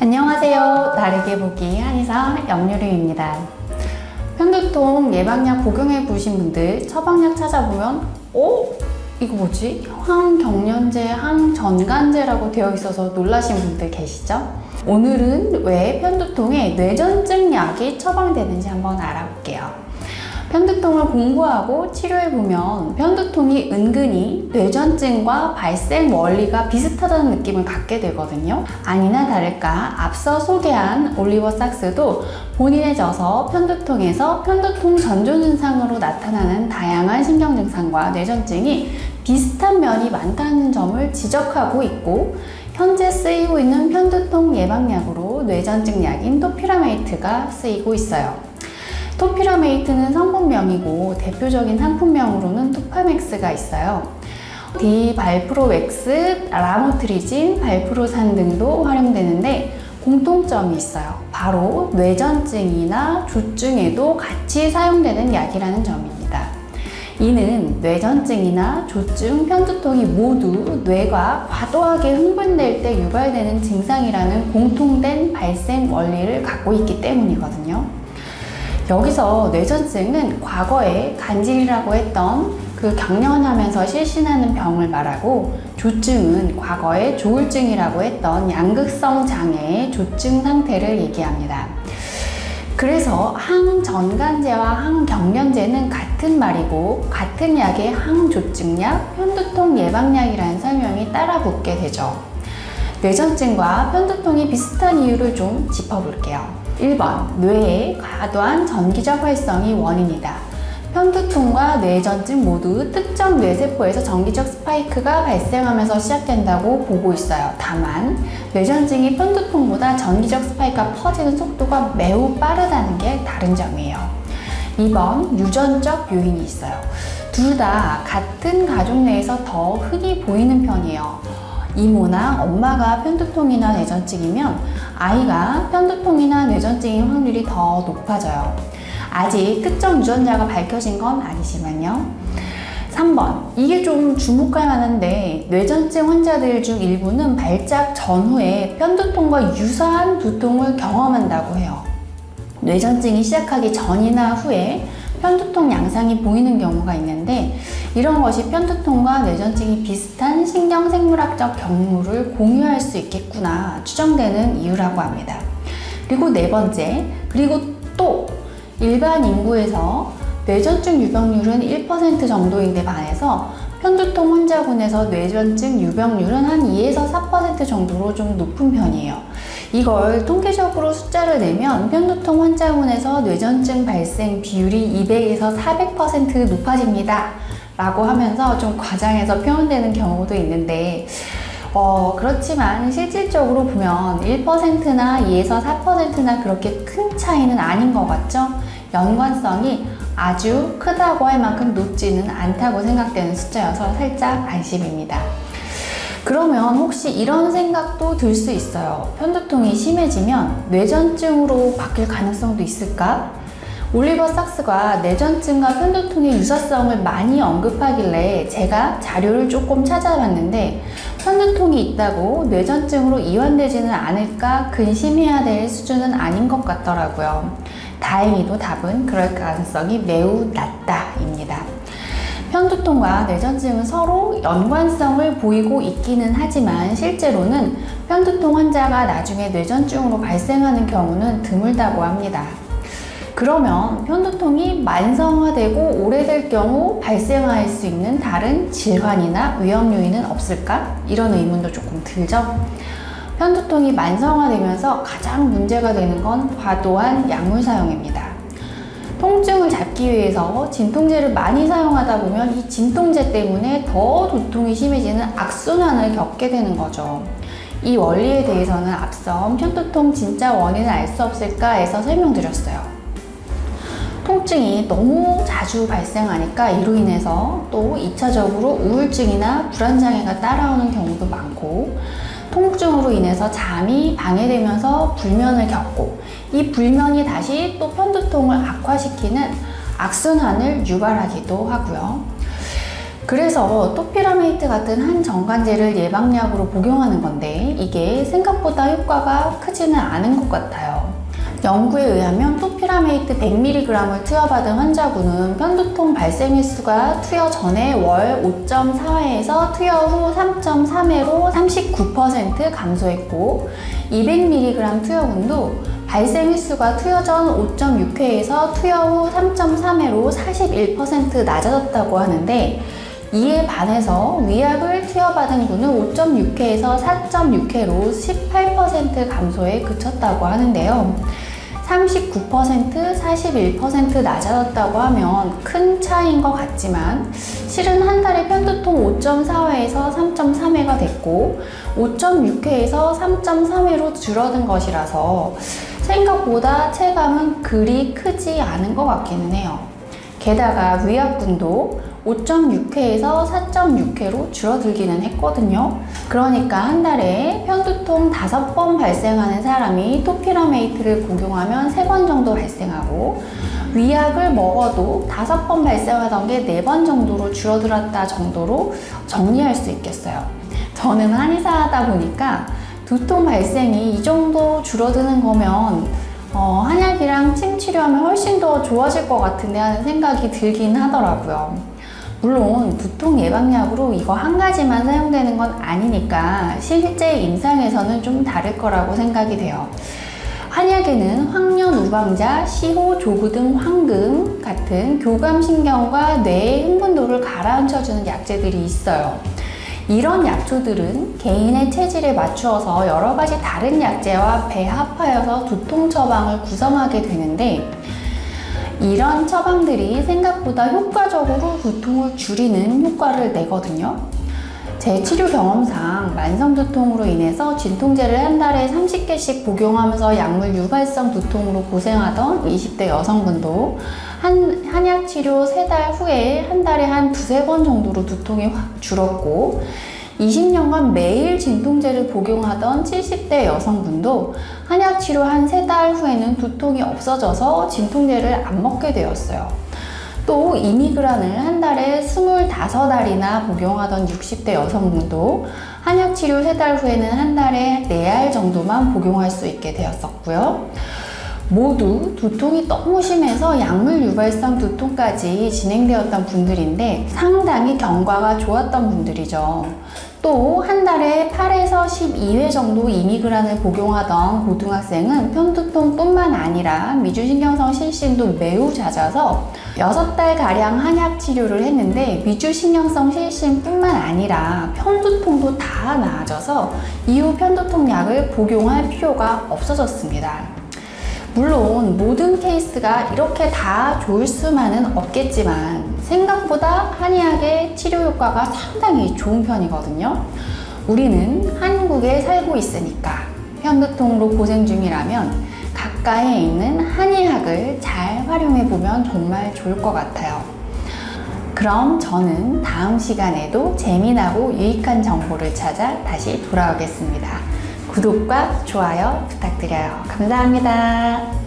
안녕하세요. 다르게 보기 한의사 염유림입니다. 편두통 예방약 복용해 보신 분들 처방약 찾아보면 어? 이거 뭐지? 항경련제, 항전간제라고 되어 있어서 놀라신 분들 계시죠? 오늘은 왜 편두통에 뇌전증 약이 처방되는지 한번 알아볼게요. 편두통을 공부하고 치료해보면 편두통이 은근히 뇌전증과 발생 원리가 비슷하다는 느낌을 갖게 되거든요. 아니나 다를까 앞서 소개한 올리버 삭스도 본인의 저서 편두통에서 편두통 전조 증상으로 나타나는 다양한 신경 증상과 뇌전증이 비슷한 면이 많다는 점을 지적하고 있고 현재 쓰이고 있는 편두통 예방약으로 뇌전증 약인 토피라메이트가 쓰이고 있어요. 토피라메이트는 성분명이고 대표적인 상품명으로는 토파맥스가 있어요. 디발프로웩스, 라모트리진, 발프로산 등도 활용되는데 공통점이 있어요. 바로 뇌전증이나 조증에도 같이 사용되는 약이라는 점입니다. 이는 뇌전증이나 조증, 편두통이 모두 뇌가 과도하게 흥분될 때 유발되는 증상이라는 공통된 발생 원리를 갖고 있기 때문이거든요. 여기서 뇌전증은 과거에 간질이라고 했던 그 경련하면서 실신하는 병을 말하고 조증은 과거에 조울증이라고 했던 양극성 장애의 조증 상태를 얘기합니다. 그래서 항전간제와 항경련제는 같은 말이고 같은 약의 항조증약, 편두통 예방약이라는 설명이 따라 붙게 되죠. 뇌전증과 편두통이 비슷한 이유를 좀 짚어볼게요. 1번 뇌의 과도한 전기적 활성이 원인이다. 편두통과 뇌전증 모두 특정 뇌세포에서 전기적 스파이크가 발생하면서 시작된다고 보고 있어요. 다만 뇌전증이 편두통보다 전기적 스파이크가 퍼지는 속도가 매우 빠르다는 게 다른 점이에요. 2번 유전적 요인이 있어요. 둘 다 같은 가족 내에서 더 흔히 보이는 편이에요. 이모나 엄마가 편두통이나 뇌전증이면 아이가 편두통이나 뇌전증인 확률이 더 높아져요. 아직 특정 유전자가 밝혀진 건 아니지만요. 3번. 이게 좀 주목할 만한데 뇌전증 환자들 중 일부는 발작 전후에 편두통과 유사한 두통을 경험한다고 해요. 뇌전증이 시작하기 전이나 후에 편두통 양상이 보이는 경우가 있는데 이런 것이 편두통과 뇌전증이 비슷한 신경생물학적 경로를 공유할 수 있겠구나 추정되는 이유라고 합니다. 그리고 네 번째, 그리고 또 일반 인구에서 뇌전증 유병률은 1% 정도인데 반해서 편두통 환자군에서 뇌전증 유병률은 한 2에서 4% 정도로 좀 높은 편이에요. 이걸 통계적으로 숫자를 내면 편두통 환자군에서 뇌전증 발생 비율이 200에서 400% 높아집니다. 라고 하면서 좀 과장해서 표현되는 경우도 있는데 어, 그렇지만 실질적으로 보면 1%나 2에서 4%나 그렇게 큰 차이는 아닌 것 같죠? 연관성이 아주 크다고 할 만큼 높지는 않다고 생각되는 숫자여서 살짝 안심입니다. 그러면 혹시 이런 생각도 들 수 있어요. 편두통이 심해지면 뇌전증으로 바뀔 가능성도 있을까? 올리버 삭스가 뇌전증과 편두통의 유사성을 많이 언급하길래 제가 자료를 조금 찾아봤는데 편두통이 있다고 뇌전증으로 이완되지는 않을까 근심해야 될 수준은 아닌 것 같더라고요. 다행히도 답은 그럴 가능성이 매우 낮다입니다. 편두통과 뇌전증은 서로 연관성을 보이고 있기는 하지만 실제로는 편두통 환자가 나중에 뇌전증으로 발생하는 경우는 드물다고 합니다. 그러면 편두통이 만성화되고 오래될 경우 발생할 수 있는 다른 질환이나 위험 요인은 없을까? 이런 의문도 조금 들죠? 편두통이 만성화되면서 가장 문제가 되는 건 과도한 약물 사용입니다. 통증을 잡기 위해서 진통제를 많이 사용하다 보면 이 진통제 때문에 더 두통이 심해지는 악순환을 겪게 되는 거죠. 이 원리에 대해서는 앞서 편두통 진짜 원인을 알 수 없을까에서 설명드렸어요. 통증이 너무 자주 발생하니까 이로 인해서 또 2차적으로 우울증이나 불안장애가 따라오는 경우도 많고 통증으로 인해서 잠이 방해되면서 불면을 겪고 이 불면이 다시 또 편두통을 악화시키는 악순환을 유발하기도 하고요. 그래서 토피라메이트 같은 한 정관제를 예방약으로 복용하는 건데 이게 생각보다 효과가 크지는 않은 것 같아요. 연구에 의하면 토피라메이트 100mg을 투여받은 환자분은 편두통 발생 횟수가 투여 전에 월 5.4회에서 투여 후 3.3회로 39% 감소했고 200mg 투여분도 발생 횟수가 투여 전 5.6회에서 투여 후 3.3회로 41% 낮아졌다고 하는데 이에 반해서 위약을 투여받은 분은 5.6회에서 4.6회로 18% 감소에 그쳤다고 하는데요. 39%, 41% 낮아졌다고 하면 큰 차이인 것 같지만 실은 한 달에 편두통 5.4회에서 3.3회가 됐고 5.6회에서 3.3회로 줄어든 것이라서 생각보다 체감은 그리 크지 않은 것 같기는 해요. 게다가 위약분도 5.6회에서 4.6회로 줄어들기는 했거든요. 그러니까 한 달에 편두통 5번 발생하는 사람이 토피라메이트를 복용하면 3번 정도 발생하고 위약을 먹어도 5번 발생하던 게 4번 정도로 줄어들었다 정도로 정리할 수 있겠어요. 저는 한의사다 보니까 두통 발생이 이 정도 줄어드는 거면 어, 한약이랑 침 치료하면 훨씬 더 좋아질 것 같은데 하는 생각이 들긴 하더라고요. 물론 두통 예방약으로 이거 한 가지만 사용되는 건 아니니까 실제 임상에서는 좀 다를 거라고 생각이 돼요. 한약에는 황련 우방자, 시호, 조구 등 황금 같은 교감신경과 뇌의 흥분도를 가라앉혀주는 약재들이 있어요. 이런 약초들은 개인의 체질에 맞추어서 여러 가지 다른 약재와 배합하여서 두통 처방을 구성하게 되는데 이런 처방들이 생각보다 효과적으로 두통을 줄이는 효과를 내거든요. 제 치료 경험상 만성 두통으로 인해서 진통제를 한 달에 30개씩 복용하면서 약물 유발성 두통으로 고생하던 20대 여성분도 한, 한약 치료 3달 후에 한 달에 한 두세 번 정도로 두통이 확 줄었고 20년간 매일 진통제를 복용하던 70대 여성분도 한약 치료 한 세 달 후에는 두통이 없어져서 진통제를 안 먹게 되었어요. 또 이미그란을 한 달에 25알이나 복용하던 60대 여성분도 한약 치료 세달 후에는 한 달에 4알 정도만 복용할 수 있게 되었었고요. 모두 두통이 너무 심해서 약물 유발성 두통까지 진행되었던 분들인데 상당히 경과가 좋았던 분들이죠. 또 한 달에 8에서 12회 정도 이미그란을 복용하던 고등학생은 편두통뿐만 아니라 미주신경성 실신도 매우 잦아서 6달 가량 한약 치료를 했는데 미주신경성 실신뿐만 아니라 편두통도 다 나아져서 이후 편두통 약을 복용할 필요가 없어졌습니다. 물론 모든 케이스가 이렇게 다 좋을 수만은 없겠지만 생각보다 한의학의 치료 효과가 상당히 좋은 편이거든요. 우리는 한국에 살고 있으니까 편두통으로 고생 중이라면 가까이에 있는 한의학을 잘 활용해 보면 정말 좋을 것 같아요. 그럼 저는 다음 시간에도 재미나고 유익한 정보를 찾아 다시 돌아오겠습니다. 구독과 좋아요 부탁드려요. 감사합니다.